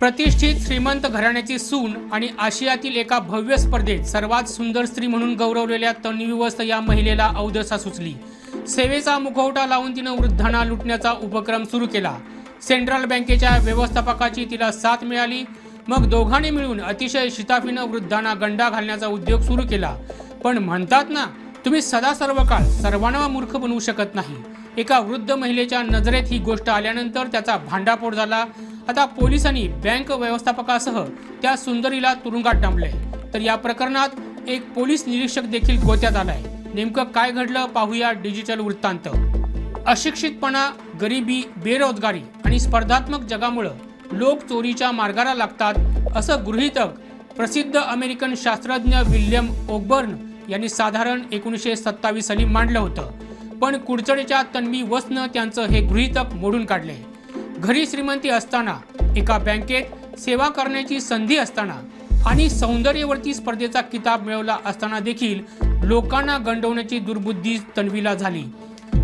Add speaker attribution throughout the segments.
Speaker 1: प्रतिष्ठित श्रीमंत घराण्याची सून आणि आशियातील एका भव्य स्पर्धेत सर्वात सुंदर स्त्री म्हणून गौरवलेल्या तन्वी या महिलेला अवदसा सुचली. सेवेचा मुखवटा लावून तिनं वृद्धांना लुटण्याचा उपक्रम सुरू केला. सेंट्रल बँकेच्या व्यवस्थापकाची तिला साथ मिळाली. मग दोघांनी मिळून अतिशय शिताफीनं वृद्धांना गंडा घालण्याचा उद्योग सुरू केला. पण म्हणतात ना तुम्ही सदा सर्व काळ सर्वांना मूर्ख बनवू शकत नाही. एका वृद्ध महिलेच्या नजरेत ही गोष्ट आल्यानंतर त्याचा भांडाफोड झाला. आता पोलिसांनी बँक व्यवस्थापकासह त्या सुंदरीला तुरुंगात डांबले. तर या प्रकरणात एक पोलीस निरीक्षक देखील गोत्यात आलाय. नेमकं काय घडलं पाहूया डिजिटल वृत्तांत. अशिक्षितपणा गरिबी बेरोजगारी आणि स्पर्धात्मक जगामुळं लोक चोरीच्या मार्गाला लागतात असं गृहीतक प्रसिद्ध अमेरिकन शास्त्रज्ञ विल्यम ओकबर्न यांनी साधारण एकोणीसशे सत्तावीस साली मांडलं होतं. पण कुडचडेच्या तन्वी वसनं त्यांचं हे गृहीतक मोडून काढले. घरी श्रीमंती असताना एका बँकेत सेवा करण्याची संधी असताना आणि सौंदर्यवरती स्पर्धेचा किताब मिळवला असताना देखील लोकांना गंडवण्याची दुर्बुद्धी तन्वीला झाली.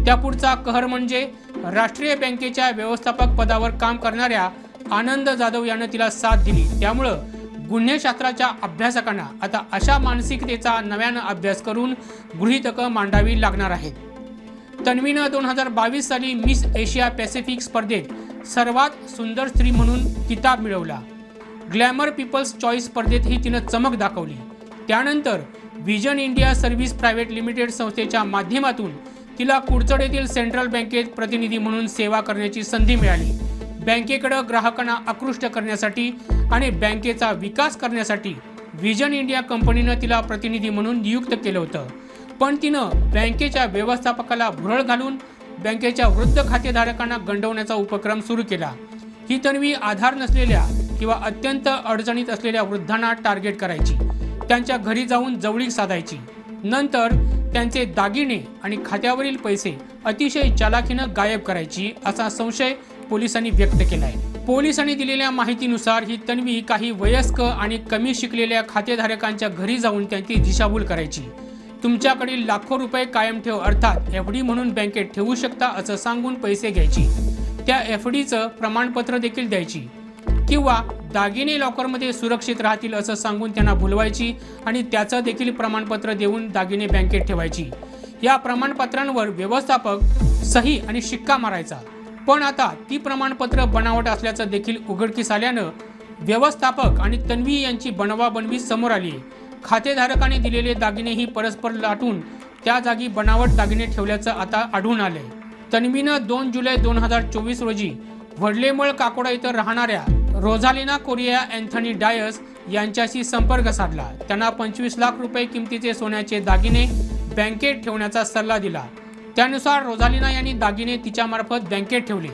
Speaker 1: त्यापुढचा कहर म्हणजे राष्ट्रीय बँकेच्या व्यवस्थापक पदावर काम करणाऱ्या आनंद जाधव यानं तिला साथ दिली. त्यामुळं गुन्हेशास्त्राच्या अभ्यासकांना आता अशा मानसिकतेचा नव्यानं अभ्यास करून गृहितकं मांडावी लागणार आहेत. तन्वीनं दोन हजार बावीस साली मिस एशिया पॅसिफिक स्पर्धेत सर्वात सुंदर स्त्री म्हणून किताब मिळवला. ग्लॅमर पीपल्स चॉईस स्पर्धेतही तिनं चमक दाखवली. त्यानंतर vision India service private limited संस्थेच्या माध्यमातून तिला कुडचड येथील सेंट्रल बँकेत प्रतिनिधी म्हणून सेवा करण्याची संधी मिळाली. बँकेकडं ग्राहकांना आकृष्ट करण्यासाठी आणि बँकेचा विकास करण्यासाठी व्हिजन इंडिया कंपनीनं तिला प्रतिनिधी म्हणून नियुक्त केलं होतं. पण तिनं बँकेच्या व्यवस्थापकाला भुरळ घालून बँकेच्या वृद्ध खातेधारकांना गंडवण्याचा उपक्रम सुरू केला. ही तन्वी आधार नसलेल्या किंवा अत्यंत अडचणीत असलेल्या वृद्धांना टार्गेट करायची. त्यांच्या घरी जाऊन जवळीक साधायची. नंतर त्यांचे दागिने आणि खात्यावरील पैसे अतिशय चालाखीनं गायब करायची असा संशय पोलिसांनी व्यक्त केलाय. पोलिसांनी दिलेल्या माहितीनुसार ही तन्वी काही वयस्क आणि कमी शिकलेल्या खातेधारकांच्या घरी जाऊन त्यांची दिशाभूल करायची. तुमच्याकडील लाखो रुपये कायम ठेव अर्थात एफ डी म्हणून बँकेत ठेवू शकता असं सांगून पैसे घ्यायची. त्या एफ डीचं प्रमाणपत्र देखील द्यायची. किंवा दागिने लॉकरमध्ये सुरक्षित राहतील असं सांगून त्यांना भुलवायची आणि त्याचं देखील प्रमाणपत्र देऊन दागिने बँकेत ठेवायची. या प्रमाणपत्रांवर व्यवस्थापक सही आणि शिक्का मारायचा. पण आता ती प्रमाणपत्र बनावट असल्याचं देखील उघडकीस आल्यानं व्यवस्थापक आणि तन्वी यांची बनवाबनवी समोर आली आहे खातेधारकाने दिलेले दागिनेही परस्पर लाटून त्या जागी बनावट दागिने ठेवल्याचं आता आढळून आले तन्वीनं दोन जुलै दोन हजार चोवीस रोजी वडलेमळ काकोडा इथं राहणाऱ्या रोझालिना कोरिया अँथनी डायस यांच्याशी संपर्क साधला. त्यांना पंचवीस लाख रुपये किमतीचे सोन्याचे दागिने बँकेत ठेवण्याचा सल्ला दिला. त्यानुसार रोझालिना यांनी दागिने तिच्यामार्फत बँकेत ठेवले.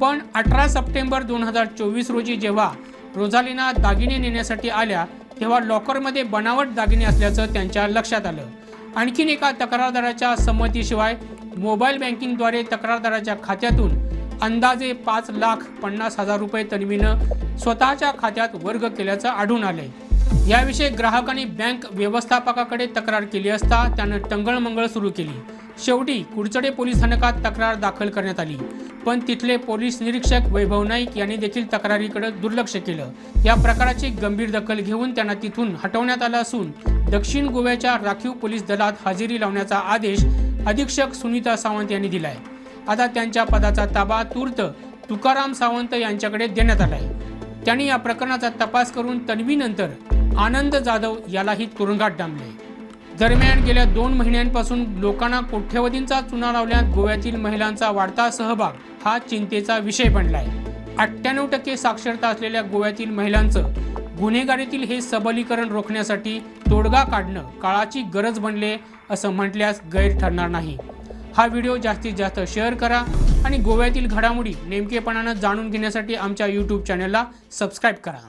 Speaker 1: पण अठरा सप्टेंबर दोन हजार चोवीस रोजी जेव्हा रोझालिना दागिने नेण्यासाठी आल्या तेव्हा लॉकरमध्ये बनावट दागिने असल्याचं त्यांच्या लक्षात आलं. आणखीन एका तक्रारदाराच्या संमतीशिवाय मोबाईल बँकिंगद्वारे तक्रारदाराच्या खात्यातून अंदाजे पाच लाख पन्नास हजार रुपये तन्वीनं स्वतःच्या खात्यात वर्ग केल्याचं आढळून आलंय. याविषयी ग्राहकांनी बँक व्यवस्थापकाकडे तक्रार केली असता त्यानं टंगळमंगळ सुरू केली. शेवटी कुडचडे पोलीस स्थानकात तक्रार दाखल करण्यात आली? पण तिथले पोलीस निरीक्षक वैभव नाईक यांनी देखील तक्रारीकडे दुर्लक्ष केलं. या प्रकाराची गंभीर दखल घेऊन त्यांना तिथून हटवण्यात आलं असून दक्षिण गोव्याच्या राखीव पोलीस दलात हजेरी लावण्याचा आदेश अधीक्षक सुनीता सावंत यांनी दिलाय. आता त्यांच्या पदाचा ताबा तूर्त तुकाराम सावंत यांच्याकडे देण्यात आलाय. त्यांनी या प्रकरणाचा तपास करून तन्वीनंतर आनंद जाधव यालाही तुरुंगात डांबले. दरम्यान गेल्या दोन महिन्यांपासून लोकांना कोट्यवधींचा चुना लावल्यात गोव्यातील महिलांचा वाढता सहभाग हा चिंतेचा विषय बनलाय. अठ्ठ्याण्णव टक्के साक्षरता असलेल्या गोव्यातील महिलांचं गुन्हेगारीतील हे सबलीकरण रोखण्यासाठी तोडगा काढणं काळाची गरज बनले असं म्हटल्यास गैर ठरणार नाही. हा व्हिडिओ जास्तीत जास्त शेअर करा आणि गोव्यातील घडामोडी नेमकेपणानं जाणून घेण्यासाठी आमच्या यूट्यूब चॅनलला सबस्क्राईब करा.